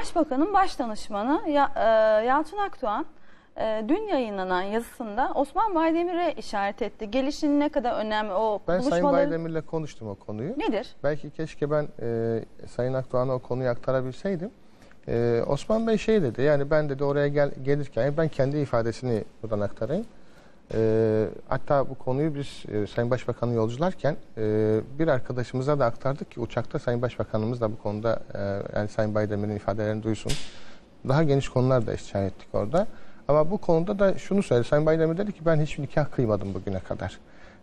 Başbakanın baş danışmanı Ya- e, Yalçın Akdoğan e, dün yayınlanan yazısında Osman Baydemir'e işaret etti. Gelişinin ne kadar önemli o Ben Sayın buluşmaların Baydemir'le konuştum o konuyu. nedir? Belki keşke ben e, Sayın Akdoğan'a o konuyu aktarabilseydim. E, Osman Bey şey dedi, yani ben dedi oraya gel, gelirken ben kendi ifadesini buradan aktarayım. E, hatta bu konuyu biz e, Sayın Başbakan'ı yolcularken e, bir arkadaşımıza da aktardık ki uçakta Sayın Başbakanımız da bu konuda e, yani Sayın Baydemir'in ifadelerini duysun. Daha geniş konular da işaret ettik orada. Ama bu konuda da şunu söyledi. Sayın Baydemir dedi ki ben hiç nikah kıymadım bugüne kadar.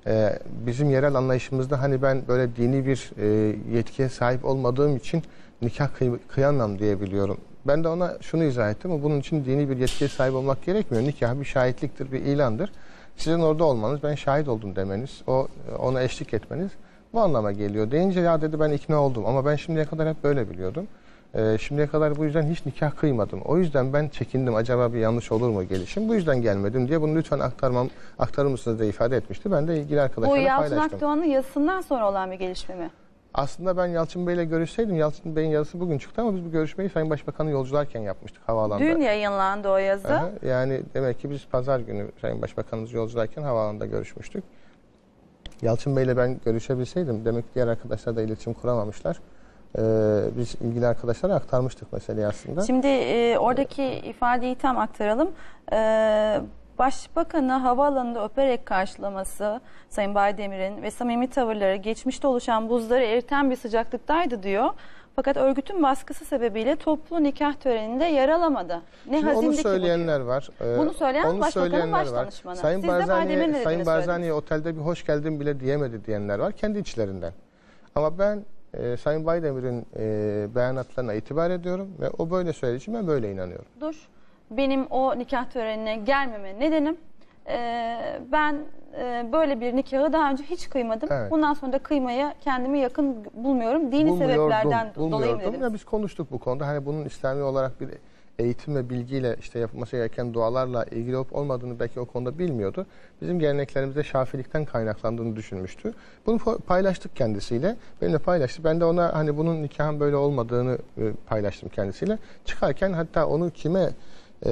Ee, bizim yerel anlayışımızda hani ben böyle dini bir e, yetkiye sahip olmadığım için nikah kıy- kıyamam diyebiliyorum. Ben de ona şunu izah ettim ama bunun için dini bir yetkiye sahip olmak gerekmiyor. Nikah bir şahitliktir, bir ilandır. Sizin orada olmanız, ben şahit oldum demeniz, o ona eşlik etmeniz bu anlama geliyor. Deyince ya dedi ben ikna oldum ama ben şimdiye kadar hep böyle biliyordum. Ee, şimdiye kadar bu yüzden hiç nikah kıymadım. O yüzden ben çekindim acaba bir yanlış olur mu gelişim. Bu yüzden gelmedim diye bunu lütfen aktarmam, aktarır mısınız diye ifade etmişti. Ben de ilgili Bu arkadaşlarla Yalçın paylaştım. Akdoğan'ın yazısından sonra olan bir gelişme mi? Aslında ben Yalçın Bey'le görüşseydim, Yalçın Bey'in yazısı bugün çıktı ama biz bu görüşmeyi Sayın Başbakan'ı yolcularken yapmıştık havaalanında. Dün yayınlandı o yazı. Aha, yani demek ki biz pazar günü Sayın Başbakanımız yolcularken havaalanında görüşmüştük. Yalçın Bey'le ben görüşebilseydim, demek ki diğer arkadaşlar da iletişim kuramamışlar. Ee, biz ilgili arkadaşlara aktarmıştık meseleyi aslında. Şimdi e, oradaki ifadeyi tam aktaralım. E, Başbakanı havaalanında öperek karşılaması Sayın Baydemir'in ve samimi tavırları geçmişte oluşan buzları eriten bir sıcaklıktaydı diyor. Fakat örgütün baskısı sebebiyle toplu nikah töreninde yer alamadı. Ne Şimdi onu hazindi ki bu söyleyenler diyor. var. Ee, Bunu söyleyen onu Başbakanın söyleyenler baş var. danışmanı. Sayın Siz Barzani'ye Sayın. Barzani'ye otelde bir hoş geldin bile diyemedi diyenler var kendi içlerinden. Ama ben e, Sayın Baydemir'in e, beyanatlarına itibar ediyorum ve o böyle söylediği için ben böyle inanıyorum. Dur. Benim o nikah törenine gelmeme nedenim e, ben e, böyle bir nikahı daha önce hiç kıymadım. Evet. Bundan sonra da kıymaya kendimi yakın bulmuyorum. Dini Bulmuyordum, sebeplerden dolayı dediniz? Ya biz konuştuk bu konuda. Hani bunun İslami olarak bir eğitim ve bilgiyle işte yapılması gereken dualarla ilgili olup olmadığını belki o konuda bilmiyordu. Bizim geleneklerimizde şafilikten kaynaklandığını düşünmüştü. Bunu paylaştık kendisiyle. Benimle paylaştı. Ben de ona hani bunun nikahın böyle olmadığını e, paylaştım kendisiyle. Çıkarken hatta onu kime e,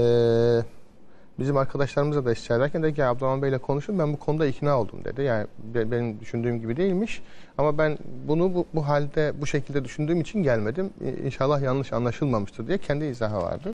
bizim arkadaşlarımıza da istişare ederken dedi ki Abdurrahman Bey'le konuşun ben bu konuda ikna oldum dedi. Yani be- benim düşündüğüm gibi değilmiş ama ben bunu bu, bu halde bu şekilde düşündüğüm için gelmedim. İnşallah yanlış anlaşılmamıştır diye kendi izahı vardı.